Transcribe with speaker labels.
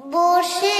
Speaker 1: বসে